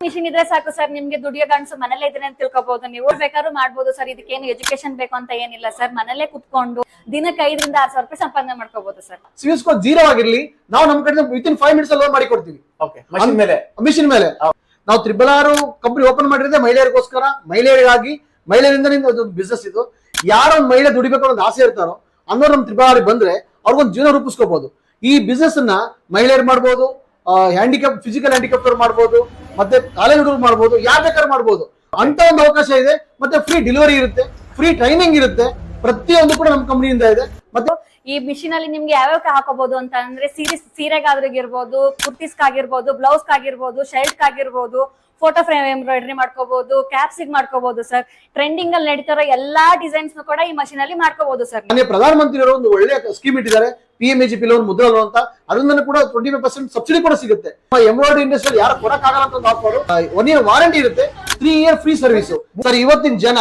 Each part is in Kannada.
ಮಿಷಿನ್ ಇದ್ರೆ ಸಾಕು ಸರ್ ನಿಮ್ಗೆ ದುಡಿಯೋ ಗಂಡ್ಸು ಮನೇಲೆ ಇದ್ರೆ ಅಂತ ತಿಳ್ಕೊಬಹುದು ನೀವು ಬೇಕಾದ್ರೂ ಮಾಡ್ಬೋದು ಸರ್ ಇದಕ್ಕೇನು ಎಜುಕೇಶನ್ ಬೇಕು ಅಂತ ಏನಿಲ್ಲ ಸರ್. ಮನೇಲೆ ಕುತ್ಕೊಂಡು ದಿನಕ್ಕೆ ಐದರಿಂದ ಆರ್ ಸಾವಿರ ರೂಪಾಯಿ ಸಂಪಾದನೆ ಮಾಡ್ಕೋಬಹುದು ಸರ್. ಸಿವಿಲ್ ಸ್ಕೋರ್ ಜೀರೋ ಆಗಿರ್ಲಿ ನಾವು ನಮ್ಮ ಕಡೆ within five minutes loan ಮಾಡಿ ಕೊಡ್ತೀವಿ. ಮಷಿನ್ ಮೇಲೆ. ಮಿಷಿನ್ ಮೇಲೆ. ನಾವು ತ್ರಿಬಲ್ ಆರು ಕಂಪನಿ ಓಪನ್ ಮಾಡಿರೋದೆ ಮಹಿಳೆಯರಿಗೋಸ್ಕರ ಮಹಿಳೆಯರಿಗಾಗಿ ಮಹಿಳೆಯರಿಂದ ಬಿಸ್ನೆಸ್ ಇದು. ಯಾರೋ ಒಂದ್ ಮಹಿಳೆ ದುಡಿಬೇಕು ಅನ್ನೋ ಆಸೆ ಇರ್ತಾರೋ ಅನ್ನೋರು ನಮ್ಮ ತ್ರಿಬಲ್ ಆರಿಗೆ ಬಂದ್ರೆ ಅವ್ರಿಗೊಂದು ಜೀವನ ರೂಪಿಸ್ಕೋಬಹುದು ಈ ಬಿಸ್ನೆಸ್ ಅನ್ನ ಮಹಿಳೆಯರು ಮಾಡ್ಬೋದು ಹ್ಯಾಂಡಿಕ್ಯಾಪ್ ಫಿಸಿಕಲ್ ಹ್ಯಾಂಡಿಕ್ಯಾಪ್ ಅವ್ರು ಮಾಡ್ಬೋದು. ಮತ್ತೆ ಕಾಲೇಜ್ ಹುಡುಗರು ಮಾಡ್ಬೋದು, ಯಾರು ಬೇಕಾದ್ರೂ ಮಾಡ್ಬೋದು. ಅಂತ ಒಂದು ಅವಕಾಶ ಇದೆ. ಮತ್ತೆ ಫ್ರೀ ಡೆಲಿವರಿ ಇರುತ್ತೆ ಫ್ರೀ ಟ್ರೈನಿಂಗ್ ಇರುತ್ತೆ. ಪ್ರತಿಯೊಂದು ಕೂಡ ನಮ್ಮ ಕಂಪನಿಯಿಂದ ಇದೆ ಮತ್ತೆ ಈ ಮಿಷಿನ್ ಅಲ್ಲಿ ನಿಮ್ಗೆ ಯಾವ್ಯಾವ ಹಾಕೋಬಹುದು ಅಂತ ಅಂದ್ರೆ ಸೀರೆ, ಸೀರೆಗಾದ್ರಿಗಿರ್ಬೋದು ಕುರ್ತಿಸ್ಕಾಗಿರ್ಬೋದು ಬ್ಲೌಸ್ಗಾಗಿರ್ಬೋದು ಶರ್ಟ್ಗಾಗಿರ್ಬೋದು ಫೋಟೋ ಫ್ರೇಮ್ ಎಂಬ್ರಾಯ್ಡ್ರಿ ಮಾಡ್ಕೋಬಹುದು ಕ್ಯಾಪ್ಸಿಗ್ ಮಾಡ್ಕೋಬಹುದು ಸರ್ ಟ್ರೆಂಡಿಂಗ್ ಅಲ್ಲಿ ನಡೀತಿರೋ ಎಲ್ಲಾ ಡಿಸೈನ್ಸ್ ಕೂಡ ಈ ಮಷಿನ್ ಅಲ್ಲಿ ಮಾಡ್ಕೋಬಹುದು ಸರ್ ಮಾನ್ಯ ಪ್ರಧಾನಮಂತ್ರಿಯವರು ಒಂದು ಒಳ್ಳೆ ಸ್ಕೀಮ್ ಇಟ್ಟಿದ್ದಾರೆ P M E G P loan Mudra loan ಅಂತ. ಅದರಿಂದ ಕೂಡ ಟ್ವೆಂಟಿ ಫೈವ್ ಪರ್ಸೆಂಟ್ ಸಬ್ಸಿಡಿ ಕೂಡ ಸಿಗುತ್ತೆ. ಎಂಬ್ರಾಯ್ಡರಿ ಇಂಡಸ್ಟ್ರಿ ಯಾರು ಕೊಡಕ್ಕಾಗಲ್ಲ ಅಂತ ಆಫರ್ ಒನ್ ಇಯರ್ ವಾರಂಟಿ ಇರುತ್ತೆ three year free service sir ಇವತ್ತಿನ ಜನ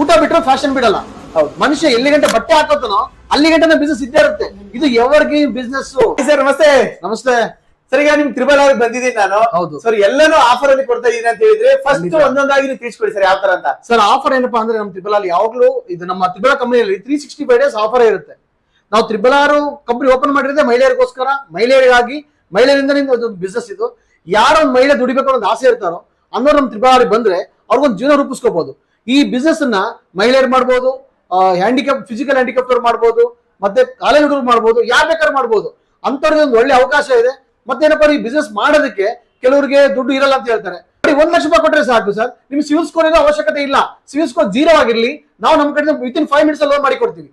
ಊಟ ಬಿಟ್ಟರೆ ಫ್ಯಾಷನ್ ಬಿಡಲ್ಲ. ಹೌದು. ಮನುಷ್ಯ ಎಲ್ಲಿ ಗಂಟೆ ಬಟ್ಟೆ ಹಾಕೋತಾನೋ ಅಲ್ಲಿ ಗಂಟೆ ಬಿಸ್ನೆಸ್ ಇದ್ದೇ ಇರುತ್ತೆ. ಇದು ಎವರ್ಗೆ ಬಿಸ್ನೆಸ್ ಸರ್ ನಮಸ್ತೆ. ನಮಸ್ತೆ. ಸರ್ ಈಗ ನಿಮ್ ತ್ರಿಬಲ್ ಆಗಿ ಬಂದಿದ್ದೀನಿ ನಾನು. ಹೌದು. ಸರ್ ಎಲ್ಲಾನು ಆಫರ್ ಅಲ್ಲಿ ಕೊಡ್ತಾ ಇದೀನಿ ಅಂತ ಹೇಳಿದ್ರೆ ಫಸ್ಟ್ ಒಂದೊಂದಾಗಿ ನೀವು ತಿಳಿಸ್ಕೊಡಿ ಸರ್ ಯಾವ ತರ ಅಂತ. ಸರ್ ಆಫರ್ ಏನಪ್ಪಾ ಅಂದ್ರೆ ನಮ್ಮ ತ್ರಿಬಲ್ ಅಲ್ಲಿ ಯಾವಾಗ್ಲೂ ಇದು ನಮ್ಮ ತ್ರಿಬಲ ಕಂಪನಿಯಲ್ಲಿ three sixty five days offer ಇರುತ್ತೆ. ನಾವು ತ್ರಿಬಲ್ ಆರು ಕಂಪನಿ ಓಪನ್ ಮಾಡಿರೋದೇ ಮಹಿಳೆಯರಿಗೋಸ್ಕರ ಮಹಿಳೆಯರಿಗಾಗಿ ಮಹಿಳೆಯರಿಂದ ಒಂದು ಬಿಸ್ನೆಸ್ ಇದು. ಯಾರೋ ಒಂದು ಮಹಿಳೆ ದುಡಿಬೇಕು ಅನ್ನೋದು ಆಸೆ ಇರ್ತಾರೋ ಅನ್ನೋರು ನಮ್ಮ ತ್ರಿಬಲ್ ಆರಿಗೆ ಬಂದ್ರೆ ಅವ್ರಿಗೊಂದು ಜೀವನ ರೂಪಿಸ್ಕೋಬಹುದು ಈ ಬಿಸ್ನೆಸ್ ಅನ್ನ ಮಹಿಳೆಯರು ಮಾಡ್ಬೋದು ಹ್ಯಾಂಡಿಕ್ಯಾಪ್ ಫಿಸಿಕಲ್ ಹ್ಯಾಂಡಿಕ್ಯಾಪ್ ಮಾಡ್ಬೋದು ಮತ್ತೆ ಕಾಲೇಜ್ ಹುಡುಗರು ಮಾಡ್ಬೋದು ಯಾರು ಬೇಕಾದ್ರೂ ಮಾಡ್ಬೋದು. ಅಂತವ್ರಿಗೆ ಒಂದು ಒಳ್ಳೆ ಅವಕಾಶ ಇದೆ. ಮತ್ತೇನಪ್ಪ ಈ ಬಿಸ್ನೆಸ್ ಮಾಡೋದಕ್ಕೆ ಕೆಲವರಿಗೆ ದುಡ್ಡು ಇರಲ್ಲ ಅಂತ ಹೇಳ್ತಾರೆ. ಒಂದ್ ಲಕ್ಷ ರೂಪಾಯಿ ಕೊಟ್ಟರೆ ಸಾಕು ಸರ್. ನಿಮ್ ಸಿವಿಲ್ ಸ್ಕೋರ್ ಏನೋ ಅವಶ್ಯಕತೆ ಇಲ್ಲ. ಸಿವಿಲ್ ಸ್ಕೋರ್ ಜೀರೋ ಆಗಿರ್ಲಿ. ನಾವು ನಮ್ಮ ಕಡೆ within five minutes loan ಮಾಡಿ ಕೊಡ್ತೀವಿ.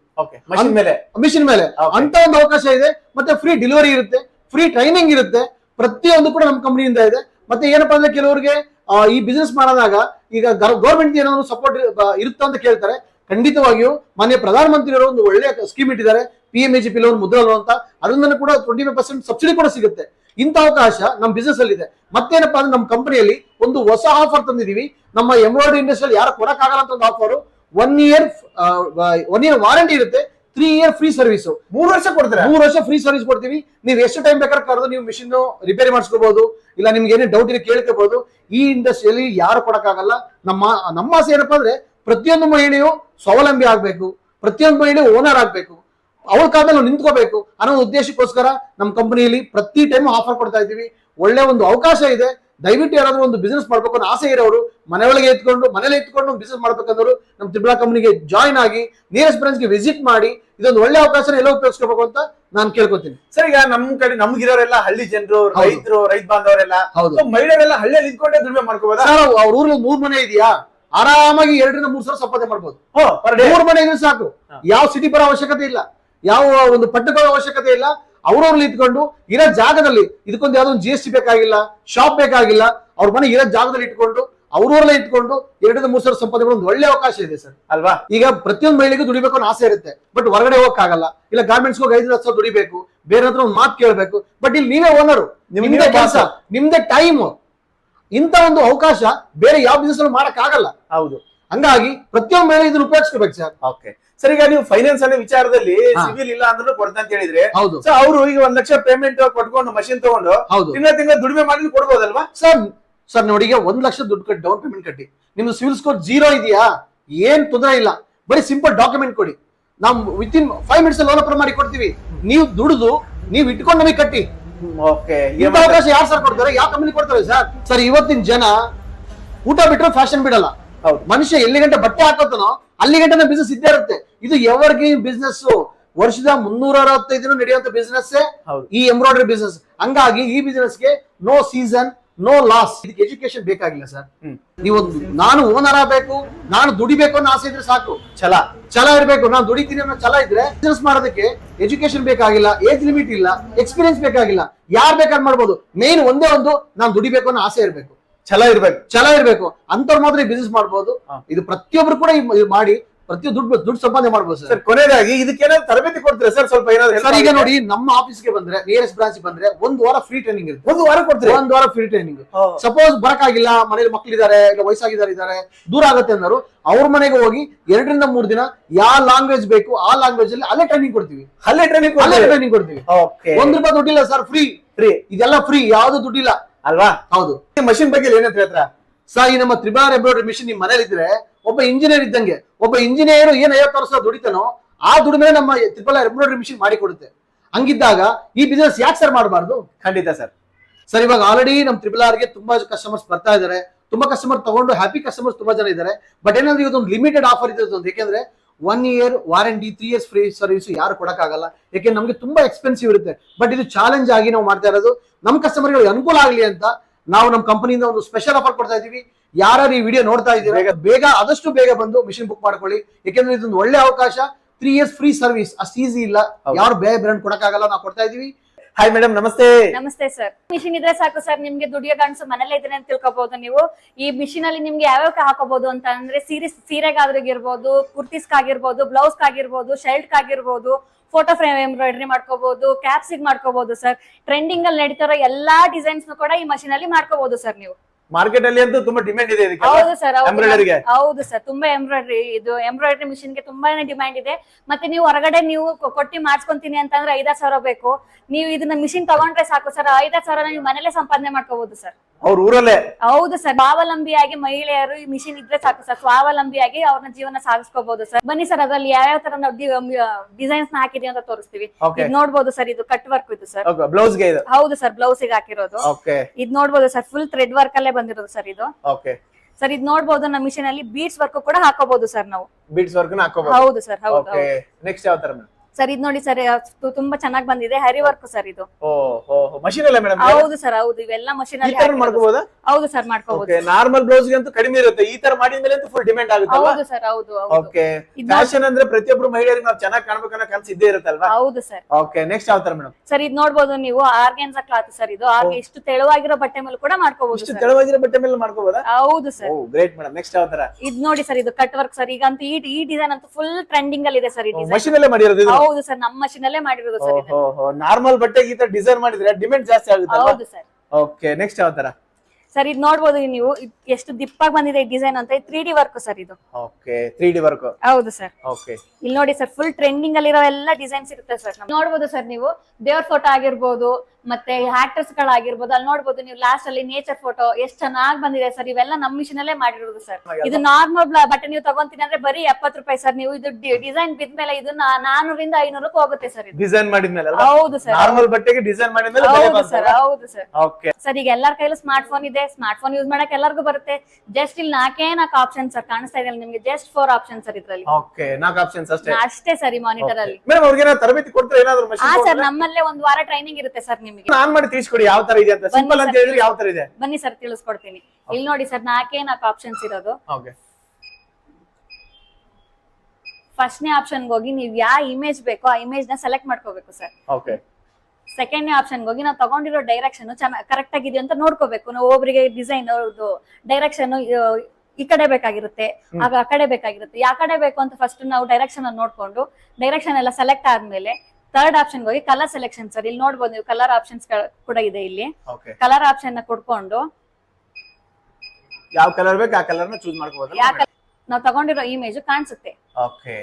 ಮೇಲೆ. ಮಿಷಿನ್ ಮೇಲೆ. ಅಂತ ಒಂದು ಅವಕಾಶ ಇದೆ. ಮತ್ತೆ ಫ್ರೀ ಡೆಲಿವರಿ ಇರುತ್ತೆ. ಫ್ರೀ ಟ್ರೈನಿಂಗ್ ಇರುತ್ತೆ. ಪ್ರತಿಯೊಂದು ಕೂಡ ನಮ್ಮ ಕಂಪನಿಯಿಂದ ಇದೆ ಮತ್ತೆ ಏನಪ್ಪಾ ಅಂದ್ರೆ ಕೆಲವರಿಗೆ ಈ ಬಿಸ್ನೆಸ್ ಮಾಡಿದಾಗ ಈಗ ಗೌರ್ಮೆಂಟ್ ಏನಾದ್ರು ಸಪೋರ್ಟ್ ಇರುತ್ತೆ ಅಂತ ಕೇಳ್ತಾರೆ. ಖಂಡಿತವಾಗಿಯೂ ಮಾನ್ಯ ಪ್ರಧಾನಮಂತ್ರಿಯವರು ಒಂದು ಒಳ್ಳೆ ಸ್ಕೀಮ್ ಇಟ್ಟಿದ್ದಾರೆ. P M E G P loan Mudra loan ಅಂತ. ಅದರಿಂದ ಕೂಡ ಟ್ವೆಂಟಿ ಫೈವ್ ಪರ್ಸೆಂಟ್ ಸಬ್ಸಿಡಿ ಕೂಡ ಸಿಗುತ್ತೆ. ಇಂಥ ಅವಕಾಶ ನಮ್ಮ ಬಿಸ್ನೆಸ್ ಅಲ್ಲಿ ಇದೆ ಮತ್ತೇನಪ್ಪಾ ಅಂದ್ರೆ ನಮ್ಮ ಕಂಪನಿಯಲ್ಲಿ ಒಂದು ಹೊಸ ಆಫರ್ ತಂದಿದೀವಿ ನಮ್ಮ ಎಂಬ್ರಾಯ್ಡರಿ ಇಂಡಸ್ಟ್ರಿಯಲ್ಲಿ ಯಾರು ಕೊಡಕ್ಕಾಗಲ್ಲ ಅಂತ ಒಂದು offer one year one year warranty ಇರುತ್ತೆ. ತ್ರೀ ಇಯರ್ ಫ್ರೀ ಸರ್ವಿಸ್ ಮೂರು ವರ್ಷ ಕೊಡ್ತಾರೆ? ಮೂರು ವರ್ಷ ಫ್ರೀ ಸರ್ವಿಸ್ ಕೊಡ್ತೀವಿ. ನೀವು ಎಷ್ಟು ಟೈಮ್ ಬೇಕಾದ್ರೆ ಕರೆದು ನೀವು ಮಿಷಿನ್ ರಿಪೇರಿ ಮಾಡಿಸ್ಕೋಬಹುದು ಇಲ್ಲ ನಿಮ್ಗೆ ಏನೇ ಡೌಟ್ ಇದೆ ಕೇಳ್ಕೋಬಹುದು ಈ ಇಂಡಸ್ಟ್ರಿಯಲ್ಲಿ ಯಾರು ಕೊಡಕ್ಕಾಗಲ್ಲ. ನಮ್ಮ ನಮ್ಮ ಆಸೆ ಏನಪ್ಪಾ ಅಂದ್ರೆ ಪ್ರತಿಯೊಂದು ಮಹಿಳೆಯು ಸ್ವಾವಲಂಬಿ ಆಗಬೇಕು. ಪ್ರತಿಯೊಂದು ಮಹಿಳೆಯು ಓನರ್ ಆಗ್ಬೇಕು. ಅವಳ ಕಾಲದಲ್ಲಿ ನಾವು ನಿಂತ್ಕೋಬೇಕು ಅನ್ನೋ ಉದ್ದೇಶಕ್ಕೋಸ್ಕರ ನಮ್ಮ ಕಂಪನಿಯಲ್ಲಿ ಪ್ರತಿ ಟೈಮ್ ಆಫರ್ ಕೊಡ್ತಾ ಇದ್ದೀವಿ. ಒಳ್ಳೆ ಒಂದು ಅವಕಾಶ ಇದೆ. ದಯವಿಟ್ಟು ಯಾರಾದರೂ ಒಂದು ಬಿಸ್ನೆಸ್ ಮಾಡ್ಬೇಕು ಅನ್ನೋ ಆಸೆ ಇರೋರು ಮನೆಯೊಳಗೆ ಎತ್ಕೊಂಡು ಮನೇಲಿ ಎತ್ಕೊಂಡು ಬಿಸ್ನೆಸ್ ಮಾಡ್ಬೇಕಂದ್ರು ನಮ್ಮ ತ್ರಿಬಲಾ ಕಂಪನಿಗೆ ಜಾಯ್ನ್ ಆಗಿ ನಿಯರೆಸ್ಟ್ ಬ್ರಾಂಚ್ಗೆ ವಿಸಿಟ್ ಮಾಡಿ ಇದೊಂದು ಒಳ್ಳೆ ಅವಕಾಶ ಎಲ್ಲ ಉಪಯೋಗಿಸ್ಕೋಬೇಕು ಅಂತ ನಾನು ಕೇಳ್ಕೊತೀನಿ. ಸರ್ ಈಗ ನಮ್ ಕಡೆ ನಮ್ಗಿರೋರೆಲ್ಲ ಹಳ್ಳಿ ಜನರು. ರೈತರು ರೈತ ಬಾಂಧವರೆಲ್ಲ ಮಹಿಳೆಯರೆಲ್ಲ ಹಳ್ಳಿಯಲ್ಲಿ ಇದ್ಕೊಂಡೇ ದುಡಿಮೆ ಮಾಡ್ಕೋಬಹುದು ಸರ್ ಅವ್ರ ಊರಲ್ಲಿ ಮೂರ್ ಮನೆ ಇದೆಯಾ? ಆರಾಮಾಗಿ ಎರಡರಿಂದ ಮೂರ್ ಸಾವಿರ ಸಂಪಾದನೆ ಮಾಡ್ಬೋದು. ಮೂರ್ ಮನೆ ಇದ್ರೆ ಸಾಕು. ಯಾವ ಸಿಟಿ ಬರೋ ಅವಶ್ಯಕತೆ ಇಲ್ಲ. ಯಾವ ಒಂದು ಪಟ್ಟಕ್ಕೆ ಅವಶ್ಯಕತೆ ಇಲ್ಲ. ಅವ್ರವ್ರಲ್ಲಿ ಇಟ್ಕೊಂಡು ಇರೋ ಜಾಗದಲ್ಲಿ ಇದಕ್ಕೊಂದು ಯಾವ್ದೊಂದು ಜಿ ಎಸ್ ಟಿ ಬೇಕಾಗಿಲ್ಲ ಶಾಪ್ ಬೇಕಾಗಿಲ್ಲ ಅವ್ರ ಮನೆ ಇರೋ ಜಾಗದಲ್ಲಿ ಇಟ್ಕೊಂಡು ಅವ್ರವ್ರಲ್ಲೇ ಇಟ್ಕೊಂಡು ಎರಡರಿಂದ ಮೂರ್ ಸಾವಿರ ಸಂಪಾದನೆ ಒಂದು ಒಳ್ಳೆ ಅವಕಾಶ ಇದೆ ಸರ್. ಅಲ್ವಾ? ಈಗ ಪ್ರತಿಯೊಂದು ಮಹಿಳೆಗೂ ದುಡಿಬೇಕು ಅನ್ನೋ ಆಸೆ ಇರುತ್ತೆ. ಬಟ್ ಹೊರಗಡೆ ಹೋಗಕ್ಕಾಗಲ್ಲ. ಇಲ್ಲ ಗಾರ್ಮೆಂಟ್ಸ್ ಹೋಗಿ ಐದು ಹತ್ತು ಸಾವಿರ ದುಡಿಬೇಕು. ಬೇರೆ ಹತ್ರ ಒಂದು ಮಾತು ಕೇಳಬೇಕು. ಬಟ್ ಇಲ್ಲಿ ನೀವೇ ಓನರು ನಿಮ್ದೇ ಕೆಲಸ. ನಿಮ್ದೇ ಟೈಮ್ ಇಂಥ ಒಂದು ಅವಕಾಶ ಬೇರೆ ಯಾವ ಬಿಸ್ನೆಸ್ ಮಾಡಕ್ ಆಗಲ್ಲ ಹೌದು. ಹಂಗಾಗಿ ಪ್ರತಿಯೊಂದು ಮಹಿಳೆ ಇದನ್ನ ಉಪಯೋಗಿಸ್ಕೋಬೇಕು ಸರ್. ಓಕೆ ಸರ್ ಈಗ ನೀವು ಫೈನಾನ್ಸ್ ಅನ್ನೋ ವಿಚಾರದಲ್ಲಿ. ಸಿವಿಲ್ ಇಲ್ಲ ಅಂದ್ರೂ ಕೊಡ್ತಾ ಅಂತ ಹೇಳಿದ್ರೆ. ಹೌದು. ಸೊ ಅವರು ಈಗ ಒಂದ್ ಲಕ್ಷ ಪೇಮೆಂಟ್ ಕೊಟ್ಕೊಂಡು ಮಷಿನ್ ತಗೊಂಡು ಹೌದು. ತಿಂಗಳ ತಿಂಗಳ ದುಡಿಮೆ ಮಾಡಿ ಕೊಡ್ಬೋದಲ್ವಾ? ಸರ್ ಸರ್ ನೋಡಿ ಈಗ ಒಂದ್ ಲಕ್ಷ ದುಡ್ಡು ಕಟ್ಟಿ ಡೌನ್ ಪೇಮೆಂಟ್ ಕಟ್ಟಿ. ನಿಮ್ ಸಿವಿಲ್ ಸ್ಕೋರ್ ಜೀರೋ ಇದೆಯಾ? ಏನ್ ತೊಂದರೆ ಇಲ್ಲ. ಬರೀ ಸಿಂಪಲ್ ಡಾಕ್ಯುಮೆಂಟ್ ಕೊಡಿ. ನಾವು within five minutes loan apply ಮಾಡಿ ಕೊಡ್ತೀವಿ. ನೀವು ದುಡಿದು ನೀವು ಇಟ್ಕೊಂಡು ನಮಗೆ ಕಟ್ಟಿ. ಅವಕಾಶ ಯಾರು ಸರ್ ಕೊಡ್ತಾರೆ? ಯಾವ ಕಂಪನಿ ಕೊಡ್ತಾರೆ ಸರ್ ಸರ್ ಇವತ್ತಿನ ಜನ ಊಟ ಬಿಟ್ಟರೆ ಫ್ಯಾಷನ್ ಬಿಡಲ್ಲ. ಮನುಷ್ಯ ಎಲ್ಲಿ ಗಂಟೆ ಬಟ್ಟೆ ಹಾಕೋತಾನೋ ಅಲ್ಲಿ ಗಂಟೆ ಬಿಸ್ನೆಸ್ ಇದ್ದೇ ಇರುತ್ತೆ. ಇದು ಎವರ್ಗಿ ಬಿಸ್ನೆಸ್ ವರ್ಷದ ಮುನ್ನೂರ ಅರವತ್ತೈದು ದಿನ ನಡೆಯುವಂತ ಬಿಸ್ನೆಸ್ ಈ ಎಂಬ್ರಾಯ್ಡರಿ ಬಿಸ್ನೆಸ್ ಹಂಗಾಗಿ ಈ ಬಿಸ್ನೆಸ್ಗೆ ನೋ ಸೀಸನ್ ನೋ ಲಾಸ್ ಇದಕ್ಕೆ ಎಜುಕೇಶನ್ ಬೇಕಾಗಿಲ್ಲ ಸರ್. ನೀವು ನಾನು ಓನರ್ ಆಗಬೇಕು ನಾನು ದುಡಿಬೇಕು ಅನ್ನೋ ಆಸೆ ಇದ್ರೆ ಸಾಕು. ಛಲ. ಛಲ ಇರಬೇಕು. ನಾನು ದುಡಿತೀನಿ ಅನ್ನೋ ಛಲ ಇದ್ರೆ ಬಿಸ್ನೆಸ್ ಮಾಡೋದಕ್ಕೆ ಎಜುಕೇಶನ್ ಬೇಕಾಗಿಲ್ಲ ಏಜ್ ಲಿಮಿಟ್ ಇಲ್ಲ ಎಕ್ಸ್ಪೀರಿಯನ್ಸ್ ಬೇಕಾಗಿಲ್ಲ. ಯಾರು ಬೇಕಾದ್ರೆ ಮಾಡ್ಬೋದು. ಮೇನ್ ಒಂದೇ ಒಂದು ನಾನು ದುಡಿಬೇಕು ಅನ್ನೋ ಆಸೆ ಇರಬೇಕು. ಛಲ ಇರ್ಬೇಕು ಛಲ ಇರ್ಬೇಕು. ಅಂತವ್ರು ಮಾತ್ರ ಈ ಬಿಸ್ನೆಸ್ ಮಾಡ್ಬೋದು. ಇದು ಪ್ರತಿಯೊಬ್ರು ಕೂಡ ಮಾಡಿ ಪ್ರತಿ ದುಡ್ಡು ದುಡ್ಡು ಸಂಪಾದನೆ ಮಾಡ್ಬೋದು ಸರ್. ಸರ್ ಕೊನೆಯದಾಗಿ ಇದಕ್ಕೆ ಏನಾದ್ರು ತರಬೇತಿ ಕೊಡ್ತೀರಾ ಸರ್? ಸ್ವಲ್ಪ ಏನಾದ್ರು ಸರ್ ಈಗ ನೋಡಿ ನಮ್ಮ ಆಫೀಸ್ಗೆ ಬಂದ್ರೆ ನಿಯರೆಸ್ಟ್ ಬ್ರಾಂಚ್ ಬಂದ್ರೆ ಒಂದ್ ವಾರ ಫ್ರೀ ಟ್ರೈನಿಂಗ್ ಇರುತ್ತೆ. ಒಂದು ವಾರ ಕೊಡ್ತೀರಾ? ಒಂದ್ ವಾರ ಫ್ರೀ ಟ್ರೈನಿಂಗ್. ಸಪೋಸ್ ಬರಕಾಗಿಲ್ಲ ಮನೇಲಿ ಮಕ್ಳಿದ್ದಾರೆ ಇಲ್ಲ ವಯಸ್ಸಾಗಿದ್ದಾರೆ ಇದ್ದಾರೆ ದೂರ ಆಗುತ್ತೆ ಅನ್ನೋರು ಅವ್ರ ಮನೆಗೆ ಹೋಗಿ ಎರಡರಿಂದ ಮೂರು ದಿನ ಯಾವ ಲ್ಯಾಂಗ್ವೇಜ್ ಬೇಕು ಆ ಲ್ಯಾಂಗ್ವೇಜ್ ಅಲ್ಲಿ ಅಲ್ಲೇ ಟ್ರೈನಿಂಗ್ ಕೊಡ್ತೀವಿ. ಅಲ್ಲೇ ಟ್ರೈನಿಂಗ್ ಅಲ್ಲೇ ಟ್ರೈನಿಂಗ್ ಕೊಡ್ತೀವಿ. ಒಂದ್ ರೂಪಾಯಿ ದುಡ್ಡಿಲ್ಲ ಸರ್ ಫ್ರೀ ಫ್ರೀ ಇದೆಲ್ಲ ಫ್ರೀ ಯಾವ್ದು ದುಡ್ಡಿಲ್ಲ. ಅಲ್ವಾ? ಹೌದು. ಮಷಿನ್ ಬಗ್ಗೆ ಏನಂತ ಹೇಳ್ತಾರ? ಸರ್ ಈ ನಮ್ಮ ತ್ರಿಬಾರ್ ಎಂಬ್ರಾಯ್ಡರಿ ಮಿಷಿನ್ ನಿಮ್ ಮನೇಲಿ ಇದ್ರೆ ಒಬ್ಬ ಇಂಜಿನಿಯರ್ ಇದ್ದಂಗೆ ಒಬ್ಬ ಇಂಜಿನಿಯರ್ ಏನ್ ಐವತ್ತು ವರ್ಷ ದುಡಿತಾನೋ ಆ ದುಡಿಮೆ ನಮ್ಮ ತ್ರಿಬಲ್ ಎಂಬ್ರಾಯ್ಡರಿ ಮಿಷಿನ್ ಮಾಡಿ ಕೊಡುತ್ತೆ. ಹಂಗಿದ್ದಾಗ ಈ ಬಿಸ್ನೆಸ್ ಯಾಕೆ ಸರ್ ಮಾಡಬಾರ್ದು? ಖಂಡಿತ ಸರ್ ಸರ್ ಇವಾಗ ಆಲ್ರೆಡಿ ನಮ್ಮ ತ್ರಿಬಲ್ ಆರ್ಗೆ ತುಂಬಾ ಕಸ್ಟಮರ್ಸ್ ಬರ್ತಾ ಇದಾರೆ. ತುಂಬಾ ಕಸ್ಟಮರ್ ತಗೊಂಡು ಹ್ಯಾಪಿ ಕಸ್ಟಮರ್ಸ್ ತುಂಬಾ ಜನ ಇದ್ದಾರೆ ಬಟ್ ಏನಂದ್ರೆ ಇವತ್ತೊಂದು ಲಿಮಿಟೆಡ್ ಆಫರ್ ಇದೆ ಅಂತ. ಯಾಕೆಂದ್ರೆ one year warranty three years free service ಯಾರು ಕೊಡಕ್ಕಾಗಲ್ಲ. ಯಾಕೆಂದ್ರೆ ನಮಗೆ ತುಂಬಾ ಎಕ್ಸ್ಪೆನ್ಸಿವ್ ಇರುತ್ತೆ. ಬಟ್ ಇದು ಚಾಲೆಂಜ್ ಆಗಿ ನಾವು ಮಾಡ್ತಾ ಇರೋದು. ನಮ್ಮ ಕಸ್ಟಮರ್ಗಳಿಗೆ ಅನುಕೂಲ ಆಗಲಿ ಅಂತ ನಾವು ನಮ್ಮ ಕಂಪನಿಯಿಂದ ಒಂದು ಸ್ಪೆಷಲ್ ಆಫರ್ ಕೊಡ್ತಾ ಇದೀವಿ ಯಾರು ಈ ವಿಡಿಯೋ ನೋಡ್ತಾ ಇದ್ದೀರಾ ಬೇಗ. ಆದಷ್ಟು ಬೇಗ ಬಂದು ಮಿಷಿನ್ ಬುಕ್ ಮಾಡ್ಕೊಳ್ಳಿ. ಯಾಕೆಂದ್ರೆ ಇದೊಂದು ಒಳ್ಳೆ ಅವಕಾಶ. ತ್ರೀ ಇಯರ್ಸ್ ಫ್ರೀ ಸರ್ವಿಸ್ ಅಷ್ಟು ಈಸಿ ಇಲ್ಲ. ಯಾರು ಬೇರೆ ಬ್ರ್ಯಾಂಡ್ ಕೊಡಕ್ಕಾಗಲ್ಲ ನಾವು ಕೊಡ್ತಾ ಇದೀವಿ ಹಾಯ್ ಮೇಡಮ್ ನಮಸ್ತೆ ನಮಸ್ತೆ ಸರ್ ಮಿಷಿನ್ ಇದ್ರೆ ಸಾಕು ಸರ್ ನಿಮ್ಗೆ ದುಡಿಯೋ ಗಂಡಸು ಮನೇಲೆ ಇದ್ರೆ ಅಂತ ತಿಳ್ಕೊಬಹುದು ನೀವು. ಈ ಮಿಷಿನ್ ಅಲ್ಲಿ ನಿಮ್ಗೆ ಯಾವ್ಯಾವ ಹಾಕೋಬಹುದು ಅಂತ ಅಂದ್ರೆ ಸೀರೆ ಸೀರೆಗಾದ್ರಿಗಿರ್ಬೋದು ಆಗಿರ್ಬೋದು ಶರ್ಟ್ ಆಗಿರ್ಬೋದು ಫೋಟೋ ಫ್ರೇಮ್ ಎಂಬ್ರಾಯ್ಡ್ರಿ ಮಾಡ್ಕೋಬಹುದು ಕ್ಯಾಪ್ಸಿಗ್ ಮಾಡ್ಕೋಬಹುದು ಸರ್ ಟ್ರೆಂಡಿಂಗ್ ಅಲ್ಲಿ ನಡೀತಿರೋ ಎಲ್ಲಾ ಡಿಸೈನ್ಸ್ ಕೂಡ ಈ ಮಷಿನ್ ಅಲ್ಲಿ ಮಾಡ್ಕೋಬಹುದು ಸರ್ ನೀವು. ಮಾರ್ಕೆಟ್ ಅಲ್ಲಿ ಅಂತೂ ತುಂಬಾ ಡಿಮ್ಯಾಂಡ್ ಇದೆ ಇದಕ್ಕೆ. ಹೌದು ಸರ್ ಎಂಬ್ರಾಯ್ಡರಿಗೆ ಹೌದು ಸರ್ ತುಂಬಾ ಎಂಬ್ರಾಯ್ಡ್ರಿ ಇದು ಎಂಬ್ರಾಯ್ಡ್ರಿ ಮಿಷಿನ್ಗೆ ತುಂಬಾನೇ ಡಿಮ್ಯಾಂಡ್ ಇದೆ. ಮತ್ತೆ ನೀವು ಹೊರಗಡೆ ನೀವು ಕೊಟ್ಟಿ ಮಾಡ್ಸ್ಕೊಂತೀನಿ ಅಂತಂದ್ರೆ ಐದಾರು ಸಾವಿರ ಬೇಕು. ನೀವು ಇದನ್ನ ಮಿಷಿನ್ ತಗೊಂಡ್ರೆ ಸಾಕು ಸರ್ ಐದಾರು ಸಾವಿರ ನೀವು ಮನೇಲೆ ಸಂಪಾದನೆ ಮಾಡ್ಕೋಬಹುದು ಸರ್ ಅವ್ರ ಊರಲ್ಲೇ. ಹೌದು ಸರ್ ಸ್ವಾವಲಂಬಿಯಾಗಿ ಮಹಿಳೆಯರು ಈ ಮಿಷಿನ್ ಇದ್ರೆ ಸಾಕು ಸರ್. ಸ್ವಾವಲಂಬಿಯಾಗಿ ಅವ್ರನ್ನ ಜೀವನ ಸಾಗಿಸ್ಕೋಬಹುದು ಸರ್. ಬನ್ನಿ ಸರ್ ಅದ್ರಲ್ಲಿ ಯಾವ ತರ ನಾವು ಡಿಸೈನ್ಸ್ನ ಹಾಕಿದೀವಿ ಅಂತ ತೋರಿಸ್ತೀವಿ. ನೋಡಬಹುದು ಇದ್ ನೋಡ್ಬೋದು ಸರ್ ಇದು ಕಟ್ ವರ್ಕ್ ಇದು ಸರ್. ಬ್ಲೌಸ್ಗೆ ಇದು? ಹೌದು ಸರ್ ಬ್ಲೌಸ್ಗೆ ಹಾಕಿರೋದು. ಓಕೆ ಇದ್ ನೋಡ್ಬೋದು ಸರ್ ಫುಲ್ ಥ್ರೆಡ್ ವರ್ಕ್ ಅಲ್ಲೇ ಬಂದಿರೋದು ಸರ್ ಇದು. ಓಕೆ ಸರ್ ಇದ್ ನೋಡ್ಬೋದು ನಮ್ಮ ಮಿಷಿನ್ ಅಲ್ಲಿ ಬೀಡ್ಸ್ ವರ್ಕ್ ಕೂಡ ಹಾಕೋಬಹುದು ಸರ್ ನಾವು. ಬೀಟ್ಸ್ ವರ್ಕ್ ಹಾಕೋಬಹುದು ಹೌದು ಸರ್ ಹೌದು ಓಕೆ ನೆಕ್ಸ್ಟ್ ಯಾವ ತರ ಮೇಡಮ್? ಸರ್ ಇದು ನೋಡಿ ಸರ್ ತುಂಬಾ ಚೆನ್ನಾಗಿ ಬಂದಿದೆ ಹರಿ ವರ್ಕ್ ಸರ್ ಇದು. ಓ ಹೋ ಮಷಿನ್ ಅಲ್ಲ ಮೇಡಮ್ ಹೌದು ಸರ್ ಹೌದು ಇವೆಲ್ಲ ಮಷೀನ್ ಅಲ್ಲಿ ಹೌದು ಸರ್ ಮಾಡ್ಕೋಬಹುದು ನಾರ್ಮಲ್ ಬ್ಲೌಸ್ ಅಂತೂ ಕಡಿಮೆ ಇರುತ್ತೆ ಈ ತರ ಮಾಡಿದ ಮೇಲೆ ಅಂತೂ ಫುಲ್ ಡಿಮ್ಯಾಂಡ್ ಆಗುತ್ತೆ ಹೌದು ಸರ್ ಹೌದು ಓಕೆ ಫ್ಯಾಷನ್ ಅಂದ್ರೆ ಪ್ರತಿಯೊಬ್ಬರು ಮಹಿಳೆಯರಿಗೆ ನಾವು ಚೆನ್ನಾಗಿ ಕಾಣಬೇಕನ್ನೋ ಕನಸು ಇದ್ದೇ ಇರುತ್ತಲ್ವಾ? ಹೌದು ಸರ್. ಓಕೆ ನೆಕ್ಸ್ಟ್ ಯಾವ ತರ ಮೇಡಮ್ ಸರ್ ಇದು ನೋಡಬಹುದು ನೀವು ಆರ್ಗೆನ್ಸ ಕ್ಲಾತ್ ಸರ್ ಇದು. ಹಾಗೆ ಇಷ್ಟು ತೆಳುವಾಗಿರೋ ಬಟ್ಟೆ ಮೇಲೆ ಕೂಡ ಮಾಡ್ಕೋಬಹುದು ಇಷ್ಟು ತೆಳುವಾಗಿರೋ ಬಟ್ಟೆ ಮೇಲೆ ಮಾಡ್ಕೋಬಹುದಾ ಹೌದು sir. Oh great madam next ಯಾವ ತರ? ಇದು ನೋಡಿ ಸರ್ ಇದು ಕಟ್ ವರ್ಕ್ ಸರ್. ಈಗ ಅಂತೂ ಈ ಡಿಸೈನ್ ಅಂತೂ ಫುಲ್ ಟ್ರೆಂಡಿಂಗ್ ಅಲ್ಲಿ ಇದೆ ಸರ್ ಈ ಡಿಸೈನ್ ಮಷಿನ್ ಅಲ್ಲೇ ಮಾಡಿರೋದು ಹೌದು ಸರ್ ನಮ್ಮ ಮಷಿನ್ ಅಲ್ಲೇ ಮಾಡಿರೋದು ಸರ್ ನಾರ್ಮಲ್ ಬಟ್ಟೆಗೆ ಈ ತರ ಡಿಸೈನ್ ಮಾಡಿದ್ರೆ ಡಿಮ್ಯಾಂಡ್ ಜಾಸ್ತಿ ಆಗುತ್ತಲ್ವಾ? ಹೌದು ಸರ್. ಓಕೆ ನೆಕ್ಸ್ಟ್ ಯಾವ ತರ? ಸರ್ ಇದು ನೋಡ್ಬೋದು ನೀವು. ಇದ್ ಎಷ್ಟು ದಿಪ್ಪಾಗಿ ಬಂದಿದೆ ಈ ಡಿಸೈನ್ ಅಂತ. ತ್ರೀ ಡಿ ವರ್ಕ್ ಸರ್ ಇದು. ಓಕೆ ತ್ರೀ ಡಿ ವರ್ಕ್ ಹೌದು ಸರ್. ಓಕೆ ಇಲ್ಲಿ ನೋಡಿ ಸರ್ ಫುಲ್ ಟ್ರೆಂಡಿಂಗ್ ಅಲ್ಲಿರೋ ಎಲ್ಲ ಡಿಸೈನ್ಸ್ ಇರುತ್ತೆ ಸರ್ ನೋಡ್ಬೋದು ಸರ್ ನೀವು. ದೇವ್ರ ಫೋಟೋ ಆಗಿರ್ಬೋದು ಮತ್ತೆ ಆಕ್ಟರ್ಸ್ ಗಳಾಗಿರ್ಬೋದು ಅಲ್ಲಿ ನೋಡ್ಬೋದು ನೀವು ಲಾಸ್ಟ್ ಅಲ್ಲಿ ನೇಚರ್ ಫೋಟೋ ಎಷ್ಟ್ ಚೆನ್ನಾಗಿ ಬಂದಿದೆ ಸರ್ ಇವೆಲ್ಲ ನಮ್ಮ ಮಿಷನ್ ಅಲ್ಲೇ ಮಾಡಿರೋದು ಸರ್ ಇದು ನಾರ್ಮಲ್ ಬಟ್ಟೆ ನೀವು ತಗೊಂತೀನಿ ಅಂದ್ರೆ ಬರೀ ಎಪ್ಪತ್ತು ರೂಪಾಯಿ ಸರ್ ನೀವು ಇದು ಡಿಸೈನ್ ಬಿದ್ಮೇಲೆ ಇದು ನಾನೂರಿಂದ ಐನೂರಕ್ಕೆ ಹೋಗುತ್ತೆ ಸರ್ ಡಿಸೈನ್ ಮಾಡಿದ್ಮೇಲೆ ಹೌದು ಸರ್ ನಾರ್ಮಲ್ ಬಟ್ಟೆಗೆ ಡಿಸೈನ್ ಮಾಡಿದ್ಮೇಲೆ ಹೌದು ಸರ್ ಹೌದು ಸರ್ ಓಕೆ ಸರ್ ಈಗ ಎಲ್ಲರ ಕೈಲೂ ಸ್ಮಾರ್ಟ್ ಫೋನ್ ಇದೆ. ಸ್ಮಾರ್ಟ್ ಫೋನ್ ಯೂಸ್ ಮಾಡಕ್ ಎಲ್ಲರಿಗೂ ಬರುತ್ತೆ. ಜಸ್ಟ್ ಇಲ್ಲಿ ನಾಲ್ಕೇ ನಾಲ್ಕು ಆಪ್ಷನ್ ಸರ್ ಕಾಣಿಸ್ತಾ ಇದೆ ನಿಮ್ಗೆ. ಜಸ್ಟ್ ಫೋರ್ ಆಪ್ಷನ್ ಸರ್ ಇದ್ರಲ್ಲಿ. ಓಕೆ ನಾಲ್ಕು ಆಪ್ಷನ್ಸ್ ಅಷ್ಟೇ. ಅಷ್ಟೇ ಸರ್ ಈ ಮಾನಿಟರ್ ಅಲ್ಲಿ. ಮೇಡಮ್ ಅವ್ರಿಗೆ ತರಬೇತಿ ಕೊಡ್ತಾರೆ ಏನಾದ್ರು ಹಾ ಸರ್ ನಮ್ಮಲ್ಲೇ ಒಂದ್ ವಾರ ಟ್ರೈನಿಂಗ್ ಇರುತ್ತೆ ಸರ್ ನಿಮಗೆ. ಆನ್ ಮಾಡಿ ತಿಳಿಸ್ಕೊಡಿ ಯಾವ ತರ ಇದೆ ಅಂತ. ಸಿಂಪಲ್ ಅಂತ ಹೇಳಿದ್ರೆ ಯಾವ ತರ ಇದೆ? ಬನ್ನಿ ಸರ್ ತಿಳಿಸ್ಕೊಡ್ತೀನಿ. ಇಲ್ಲಿ ನೋಡಿ ಸರ್ ನಾಲ್ಕೇ ನಾಲ್ಕು ಆಪ್ಷನ್ಸ್ ಇರೋದು. ಓಕೆ. ಫಸ್ಟ್ನೇ ಆಪ್ಷನ್ ಹೋಗಿ ನೀವು ಯಾವ ಇಮೇಜ್ ಬೇಕೋ ಆ ಇಮೇಜ್ನ ಸೆಲೆಕ್ಟ್ ಮಾಡ್ಕೋಬೇಕು ಸರ್. ಓಕೆ. ಸೆಕೆಂಡ್ನೇ ಆಪ್ಷನ್ ಹೋಗಿ ನಾವು ತಗೊಂಡಿರೋ ಡೈರೆಕ್ಷನ್ ಚೆನ್ನಾಗಿ ಕರೆಕ್ಟ್ ಆಗಿದೆ ಅಂತ ನೋಡ್ಕೋಬೇಕು. ನಾವು ಒಬ್ರಿಗೆ ಡಿಸೈನ್ ಡೈರೆಕ್ಷನ್ ಈ ಕಡೆ ಬೇಕಾಗಿರುತ್ತೆ ಆಗ ಆ ಕಡೆ ಬೇಕಾಗಿರುತ್ತೆ. ಯಾವ ಕಡೆ ಬೇಕು ಅಂತ ಫಸ್ಟ್ ನಾವು ಡೈರೆಕ್ಷನ್ ನೋಡ್ಕೊಂಡು ಡೈರೆಕ್ಷನ್ ಎಲ್ಲ ಸೆಲೆಕ್ಟ್ ಆದ್ಮೇಲೆ ಥರ್ಡ್ ಆಪ್ಷನ್ ಹೋಗಿ ಕಲರ್ ಸೆಲೆಕ್ಷನ್ ಸರ್ ಇಲ್ಲಿ ನೋಡ್ಬೋದು ನೀವು ಕಲರ್ ಆಪ್ಷನ್ಸ್ ಕೂಡ ಇದೆ ಇಲ್ಲಿ. ಕಲರ್ ಆಪ್ಷನ್ನ ಕೊಡ್ಕೊಂಡು. ಯಾವ ಕಲರ್ ಬೇಕು ಆ ಕಲರ್ನ ಚೂಸ್ ಮಾಡ್ಕೋಬಹುದು ನಾವು ತಗೊಂಡಿರೋ ಇಮೇಜ್ ಕಾಣಿಸುತ್ತೆ. ಓಕೆ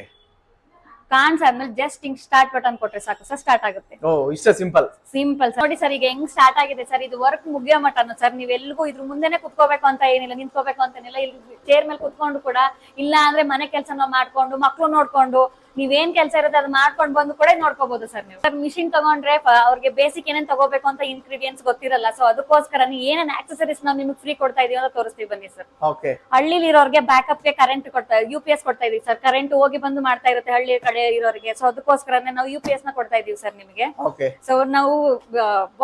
ಕಾಣಿಸಾದ್ಮೇಲೆ ಜಸ್ಟ್ ಹಿಂಗ್ ಸ್ಟಾರ್ಟ್ ಬಟನ್ ಕೊಟ್ರೆ ಸಾಕು ಸರ್ ಸ್ಟಾರ್ಟ್ ಆಗುತ್ತೆ. ಓ ಇಷ್ಟ ಸಿಂಪಲ್ ಸಿಂಪಲ್ ನೋಡಿ ಸರ್ ಈಗ ಹೆಂಗ್ ಸ್ಟಾರ್ಟ್ ಆಗಿದೆ ಸರ್ ಇದು ವರ್ಕ್ ಮುಗಿಯೋ ಮಟನು ಸರ್ ನೀವು ಎಲ್ಗೂ ಇದ್ರ ಮುಂದೆನೆ ಕುತ್ಕೋಬೇಕು ಅಂತ ಏನಿಲ್ಲ ನಿಂತ್ಕೋಬೇಕು ಅಂತೇನಿಲ್ಲ. ಇಲ್ಲಿ ಚೇರ್ ಮೇಲೆ ಕುತ್ಕೊಂಡು ಕೂಡ ಇಲ್ಲ ಅಂದ್ರೆ ಮನೆ ಕೆಲಸ ಮಾಡ್ಕೊಂಡು ಮಕ್ಳು ನೋಡ್ಕೊಂಡು ನೀವೇನ್ ಕೆಲಸ ಇರುತ್ತೆ ಅದು ಮಾಡ್ಕೊಂಡು ಬಂದು ಕೂಡ ನೋಡ್ಕೋಬಹುದು ಸರ್ ನೀವು. ಸರ್ ಮಿಷಿನ್ ತಗೊಂಡ್ರೆ ಅವ್ರಿಗೆ ಬೇಸಿಕ್ ಏನೇನ್ ತಗೋಬೇಕು ಅಂತ ಇನ್ಗ್ರೀಡಿಯೆಂಟ್ಸ್ ಗೊತ್ತಿರಲ್ಲ ಸೊ ಅದಕ್ಕೋಸ್ಕರ ನೀವು ಏನೇನ್ ಆಕ್ಸೆಸರೀಸ್ ನಾವು ನಿಮ್ಗೆ ಫ್ರೀ ಕೊಡ್ತಾ ಇದೀವಿ ಅಂತ ತೋರಿಸ್ತೀವಿ ಬನ್ನಿ ಸರ್. ಹಳ್ಳಿಲಿ ಇರೋರಿಗೆ ಬ್ಯಾಕಪ್ಗೆ ಕರೆಂಟ್ ಕೊಡ್ತಾ ಯು ಪಿ ಎಸ್ ಕೊಡ್ತಾ ಇದೀವಿ ಸರ್. ಕರೆಂಟ್ ಹೋಗಿ ಬಂದು ಮಾಡ್ತಾ ಇರುತ್ತೆ ಹಳ್ಳಿ ಕಡೆ ಇರೋರಿಗೆ ಸೊ ಅದಕ್ಕೋಸ್ಕರನೇ ನಾವು ಯು ಪಿ ಎಸ್ನ ಕೊಡ್ತಾ ಇದೀವಿ ಸರ್ ನಿಮಗೆ. ಸೊ ನಾವು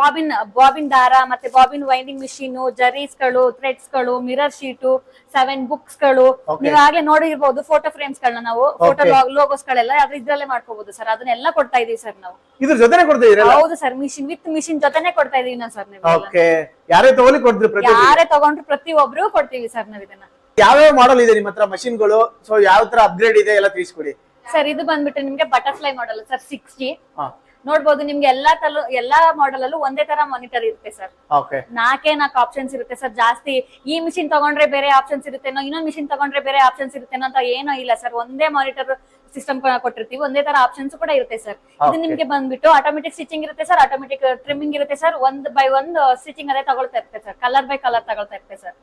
ಬಾಬಿನ್ ಬಾಬಿನ್ ದಾರ ಮತ್ತೆ ಬಾಬಿನ್ ವೈಂಡಿಂಗ್ ಮಿಷಿನ್ ಜರೀಸ್ಗಳು ಥ್ರೆಡ್ಸ್ಗಳು ಮಿರರ್ ಶೀಟು ಸೆವೆನ್ ಬುಕ್ಸ್ಗಳು. ನೀವು ಆಗ್ಲೇ ನೋಡಿರ್ಬೋದು ಫೋಟೋ ಫ್ರೇಮ್ಸ್ ಗಳನ್ನ ನಾವು ಫೋಟೋ. ಲೋಗೋಸ್ ಗಳೆಲ್ಲ ಅದ್ರ ಇದ್ರಲ್ಲೇ ಮಾಡ್ಕೋಬಹುದು ಸರ್. ಅದನ್ನೆಲ್ಲ ಕೊಡ್ತಾ ಇದೀವಿ ಸರ್ ನಾವು. ಇದ್ರ ಜೊತೆನೆ ಕೊಡ್ತಾ ಹೌದು ಸರ್. ಮಿಷಿನ್ ವಿತ್ ಮಿಷಿನ್ ಜೊತೆನೆ ಕೊಡ್ತಾ ಇದೀವಿ ನಾವು ಸರ್ ಓಕೆ. ಯಾರೇ ತಗೊಳ್ಳಿ ಕೊಡ್ತೀವಿ ಪ್ರತಿ ಯಾರೇ ತಗೊಂಡ್ರು ಪ್ರತಿ ಒಬ್ರು ಕೊಡ್ತೀವಿ ಸರ್ ನಾವು ಇದನ್ನ. ಯಾವ್ಯಾವ ಮಾಡಲ್ ಇದೆ ನಿಮ್ಮ ಹತ್ರ? ಮಷಿನ್ಗಳು? ಸೊ ಯಾವ ತರ ಅಪ್ಗ್ರೇಡ್ ಇದೆ ಎಲ್ಲ ತಿಳಿಸ್ಕೊಡಿ. ಸರ್ ಇದು ಬಂದ್ಬಿಟ್ಟು ನಿಮ್ಗೆ butterfly model sir six G ಹಾ. ನೋಡ್ಬೋದು ನಿಮ್ಗೆ ಎಲ್ಲಾ ತಲು ಎಲ್ಲಾ ಮಾಡೆಲ್ ಅಲ್ಲೂ ಒಂದೇ ತರ ಮಾನಿಟರ್ ಇರುತ್ತೆ ಸರ್. ಓಕೆ. ನಾಲ್ಕೇ ನಾಲ್ಕು ಆಪ್ಷನ್ಸ್ ಇರುತ್ತೆ ಸರ್. ಜಾಸ್ತಿ ಈ ಮಿಷಿನ್ ತಗೊಂಡ್ರೆ ಬೇರೆ ಆಪ್ಷನ್ಸ್ ಇರುತ್ತೆ ಇನ್ನೊಂದು ಮಿಷಿನ್ ತಗೊಂಡ್ರೆ ಬೇರೆ ಆಪ್ಷನ್ಸ್ ಇರುತ್ತೇನೋ ಅಂತ ಏನೋ ಇಲ್ಲ ಸರ್. ಒಂದೇ ಮಾನಿಟರ್ ಸಿಸ್ಟಮ್ ಕೊಟ್ಟಿರ್ತೀವಿ. ಒಂದೇ ತರ ಆಪ್ಷನ್ಸ್ ಕೂಡ ಇರುತ್ತೆ ಸರ್. ಇದು. ನಿಮ್ಗೆ ಬಂದ್ಬಿಟ್ಟು ಆಟೋಮೆಟಿಕ್ ಸ್ಟಿಚಿಂಗ್ ಇರುತ್ತೆ ಸರ್. ಆಟೋಮೆಟಿಕ್ ಟ್ರಿಮ್ಮಿಂಗ್ ಇರುತ್ತೆ ಸರ್. ಒಂದ್ ಬೈ ಒಂದ್ ಸ್ಟಿಚಿಂಗ್ ಅದೇ ತಗೊಳ್ತಾ ಇರುತ್ತೆ ಸರ್. ಕಲರ್ ಬೈ ಕಲರ್ ತಗೊಳ್ತಾ ಇರುತ್ತೆ ಸರ್.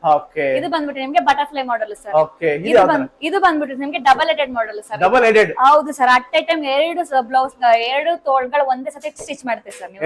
ಇದು ಬಂದ್ಬಿಟ್ಟು ನಿಮ್ಗೆ ಬಟರ್ಫ್ಲೈ ಮಾಡಲ್ ಸರ್. ಇದು ಬಂದ್ಬಿಟ್ಟು ನಿಮ್ಗೆ double headed model sir. Double headed ಹೌದು ಸರ್. ಅಟ್ ಎ ಟೈಮ್ ಎರಡು ಬ್ಲೌಸ್ ಎರಡು ತೋಳ್ಗಳು ಒಂದೇ ಸತಿ ಸ್ಟಿಚ್ ಮಾಡುತ್ತೆ ಸರ್ ನೀವು.